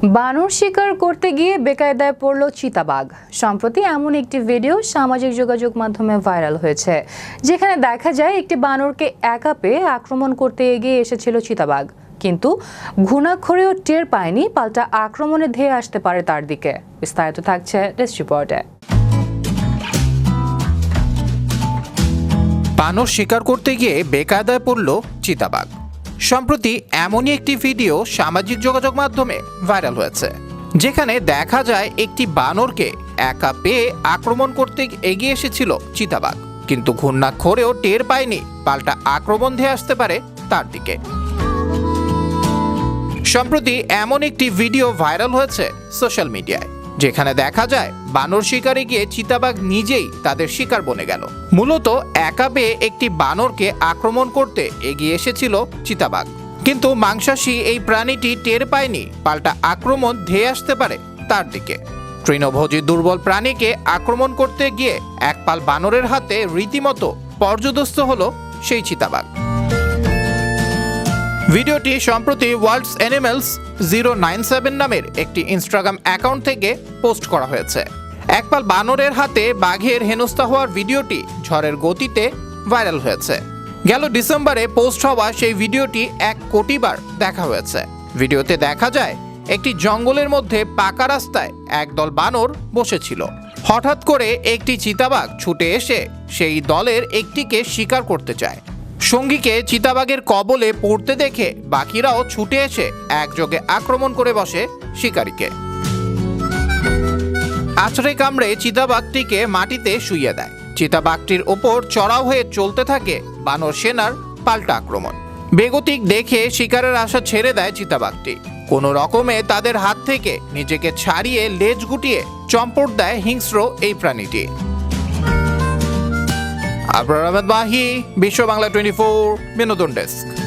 বানর শিকার করতে গিয়ে বেকায়দায় পড়ল চিতাবাঘ। সম্প্রতি এমন একটি ভিডিও সামাজিক যোগাযোগ মাধ্যমে ভাইরাল হয়েছে, যেখানে দেখা যায় একটি বানরকে একা পেয়ে আক্রমণ করতে এগিয়ে এসেছিল চিতাবাঘ। কিন্তু ঘুণাক্ষরেও টের পায়নি, পাল্টা আক্রমণে ধেয়ে আসতে পারে তার দিকে। বিস্তারিত থাকছে টেস্ট রিপোর্টে। বানর শিকার করতে গিয়ে বেকায়দায় পড়ল চিতাবাঘ। সম্প্রতি এমনই একটি ভিডিও সামাজিক যোগাযোগ মাধ্যমে ভাইরাল হয়েছে, যেখানে দেখা যায় একটি বানরকে একা পেয়ে আক্রমণ করতে এগিয়ে এসেছিল চিতাবাঘ। কিন্তু ঘূর্ণাক্ষরেও টের পায়নি পাল্টা আক্রমণ ধেয়ে আসতে পারে তার দিকে। সম্প্রতি এমন একটি ভিডিও ভাইরাল হয়েছে সোশ্যাল মিডিয়ায়। যেখানে দেখা যায়, বানর শিকারে গিয়ে চিতাবাঘ নিজেই তাদের শিকার বনে গেল। মূলত একা পেয়ে একটি বানরকে আক্রমণ করতে এগিয়ে এসেছিল চিতাবাঘ। কিন্তু মাংসাশী এই প্রাণীটি টের পায়নি, পাল্টা আক্রমণ ধেয়ে আসতে পারে তার দিকে। তৃণভোজী দুর্বল প্রাণীকে আক্রমণ করতে গিয়ে একপাল বানরের হাতে রীতিমতো পর্যদস্ত হলো সেই চিতাবাঘ। ভিডিওটি সম্প্রতি world's animals zero nine seven নামের একটি ইনস্টাগ্রাম অ্যাকাউন্ট থেকে পোস্ট করা হয়েছে। একপাল বানরের হাতে বাঘের হেনস্থা হওয়ার ভিডিওটি ঝড়ের গতিতে ভাইরাল হয়েছে। গেল ডিসেম্বরে পোস্ট হওয়া সেই ভিডিওটি এক কোটিবার দেখা হয়েছে। ভিডিওতে দেখা যায়, একটি জঙ্গলের মধ্যে পাকা রাস্তায় একদল বানর বসেছিল। হঠাৎ করে একটি চিতাবাঘ ছুটে এসে সেই দলের একটিকে শিকার করতে চায়। সঙ্গীকে চিতাবাঘের কবলে পড়তে দেখে বাকিরাও ছুটে এসে একযোগে আক্রমণ করে বসে শিকারীকে। আছড়ে কামড়ে চিতাবাঘটিকে মাটিতে শুইয়ে দেয়। চিতাবাঘটির ওপর চড়াও হয়ে চলতে থাকে বানর সেনার পাল্টা আক্রমণ। বেগতিক দেখে শিকারের আশা ছেড়ে দেয় চিতাবাঘটি। কোনো রকমে তাদের হাত থেকে নিজেকে ছাড়িয়ে লেজ গুটিয়ে চম্পট দেয় হিংস্র এই প্রাণীটি। আবরার আহমেদ মাহি বিশ্ব বাংলা টোয়েন্টি ফোর বিনোদন ডেস্ক।